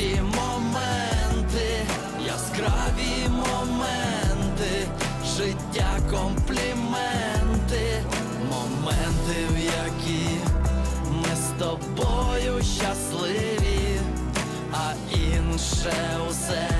ті моменти, яскраві моменти, життя компліменти, моменти, в які ми з тобою щасливі, а інше усе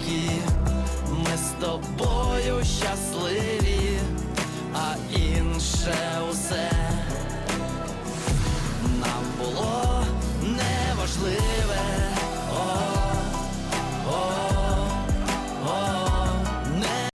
які ми з тобою щасливі.